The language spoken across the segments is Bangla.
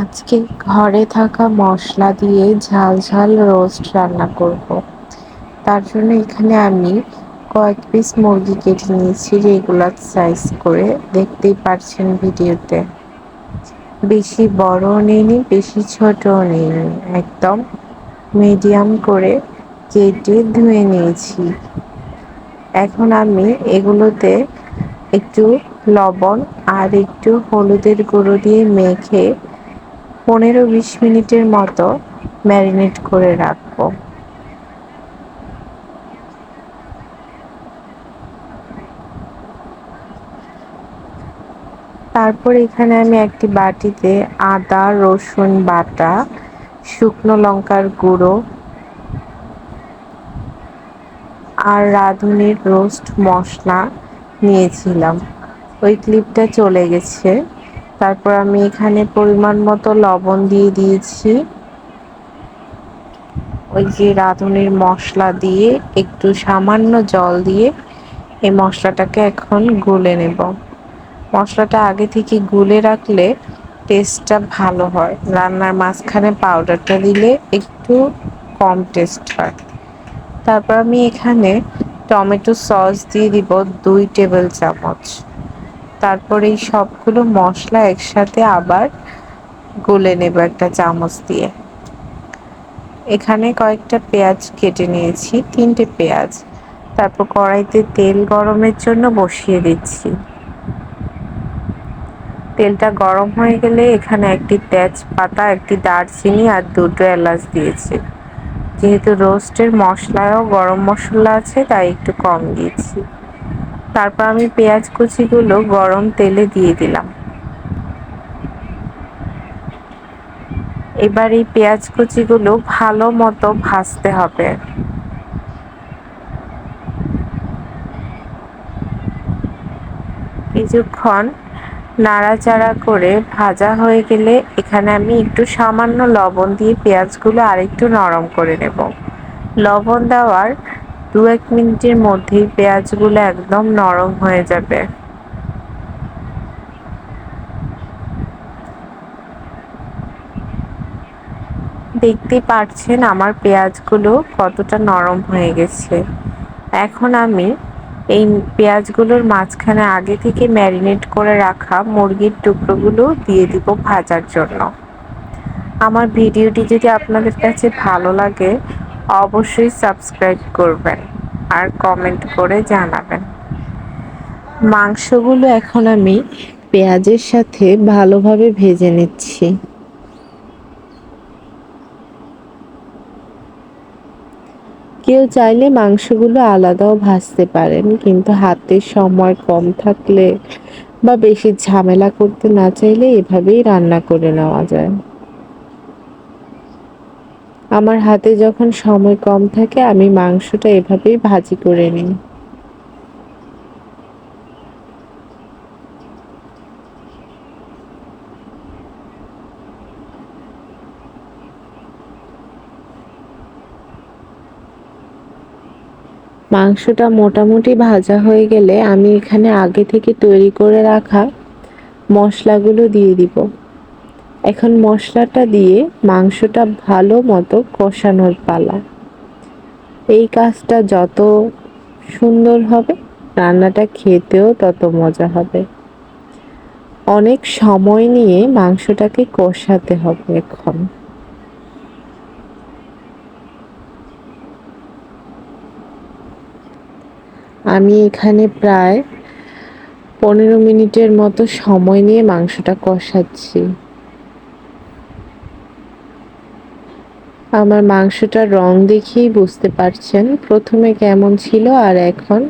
আজকে ঘরে থাকা মশলা দিয়ে ঝাল ঝাল রোস্ট রান্না করব। তার জন্য এখানে আমি কয়েক পিস মুরগি কেটে নিয়েছি রেগুলার সাইজ করে। দেখতেই পারছেন ভিডিওতে। বেশি বড়ও নেইনি, বেশি ছোটও নেইনি। একদম মিডিয়াম করে কেটে ধুয়ে নিয়েছি। এখন আমি এগুলোতে একটু লবণ আর একটু হলুদের গুঁড়ো দিয়ে মেখে পনেরো বিশ মিনিটের মতো ম্যারিনেট করে রাখব। তারপর এখানে আমি একটি বাটিতে আদা, রসুন বাটা, শুকনো লঙ্কার গুঁড়ো আর রাঁধুনির রোস্ট মশলা নিয়েছিলাম। ওই ক্লিপটা চলে গেছে। তারপর আমি এখানে পরিমাণ মতো লবণ দিয়ে দিয়েছি। ওই যে রাঁধুনির মশলা দিয়ে একটু সামান্য জল দিয়ে এই মশলাটাকে এখন গুলে নেব। মশলাটা আগে থেকে গুলে রাখলে টেস্টটা ভালো হয়। রান্নার মাঝখানে পাউডারটা দিলে একটু কম টেস্ট হয়। তারপর আমি এখানে টমেটো সস দিয়ে দিব দুই টেবিল চামচ। তারপর এই সবগুলো মশলা একসাথে আবার গলে নেব একটা চামচ দিয়ে। এখানে কয়েকটা পেঁয়াজ কেটে নিয়েছি, তিনটে পেঁয়াজ। তারপর কড়াইতে তেল গরমের জন্য বসিয়ে দিচ্ছি। তেলটা গরম হয়ে গেলে এখানে একটি তেজপাতা, একটি দারচিনি আর দুটো এলাচ দিয়েছি। যেহেতু রোস্টের মশলায়ও গরম মশলা আছে, তাই একটু কম দিয়েছি। তারপর আমি পেঁয়াজ কুচিগুলো গরম তেলে দিয়ে দিলাম। এবার এই পেঁয়াজ কুচিগুলো ভালো মতো ভাজতে হবে। কিছুক্ষণ নাড়াচাড়া করে ভাজা হয়ে গেলে এখানে আমি একটু সামান্য লবণ দিয়ে পেঁয়াজগুলো আরেকটু নরম করে নেব। লবণ দেওয়ার দু এক মিনিটের মধ্যেই পেঁয়াজগুলো একদম নরম হয়ে যাবে। দেখতে পাচ্ছেন আমার পেঁয়াজগুলো কতটা নরম হয়ে গেছে। এখন আমি এই পেঁয়াজগুলোর মাঝখানে আগে থেকে ম্যারিনেট করে রাখা মুরগির টুকরোগুলো দিয়ে দিব ভাজার জন্য। আমার ভিডিওটি যদি আপনাদের কাছে ভালো লাগে অবশ্যই সাবস্ক্রাইব করবেন আর কমেন্ট করে জানাবেন। মাংসগুলো এখন আমি পেঁয়াজের সাথে ভালোভাবে ভেজে নিচ্ছি। কেউ চাইলে মাংসগুলো আলাদাও ভাজতে পারেন, কিন্তু হাতে সময় কম থাকলে বা বেশি ঝামেলা করতে না চাইলে এভাবেই রান্না করে নেওয়া যায়। আমার হাতে যখন সময় কম থাকে, আমি মাংসটা এভাবেই ভাজি করে নিই। মাংসটা মোটামুটি ভাজা হয়ে গেলে আমি এখানে আগে থেকে তৈরি করে রাখা মশলাগুলো দিয়ে দিব। এখন মশলাটা দিয়ে মাংসটা ভালো মতো কষানোর পালা। এই কাজটা যত সুন্দর হবে, রান্নাটা খেতেও তত মজা হবে। অনেক সময় নিয়ে মাংসটাকে কষাতে হবে এখন। আমি এখানে প্রায় পনেরো মিনিটের মতো সময় নিয়ে মাংসটা কষাচ্ছি। আমার মাংসটার রং দেখেই বুঝতে পারছেন প্রথমে কেমন ছিল আর এখন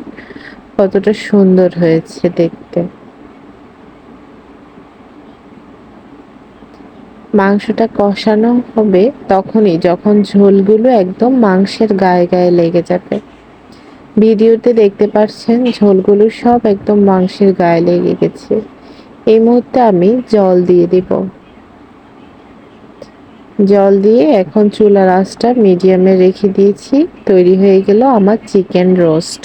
কতটা সুন্দর হয়েছে দেখতে। মাংসটা কষানো হবে তখনই যখন ঝোলগুলো একদম মাংসের গায়ে গায়ে লেগে যাবে। ভিডিওতে দেখতে পাচ্ছেন ঝোলগুলো সব একদম মাংসের গায়ে লেগে গেছে। এই মুহূর্তে আমি জল দিয়ে দিব। জল দিয়ে এখন চুলার আঁচটা মিডিয়ামে রেখে দিয়েছি। তৈরি হয়ে গেল আমার চিকেন রোস্ট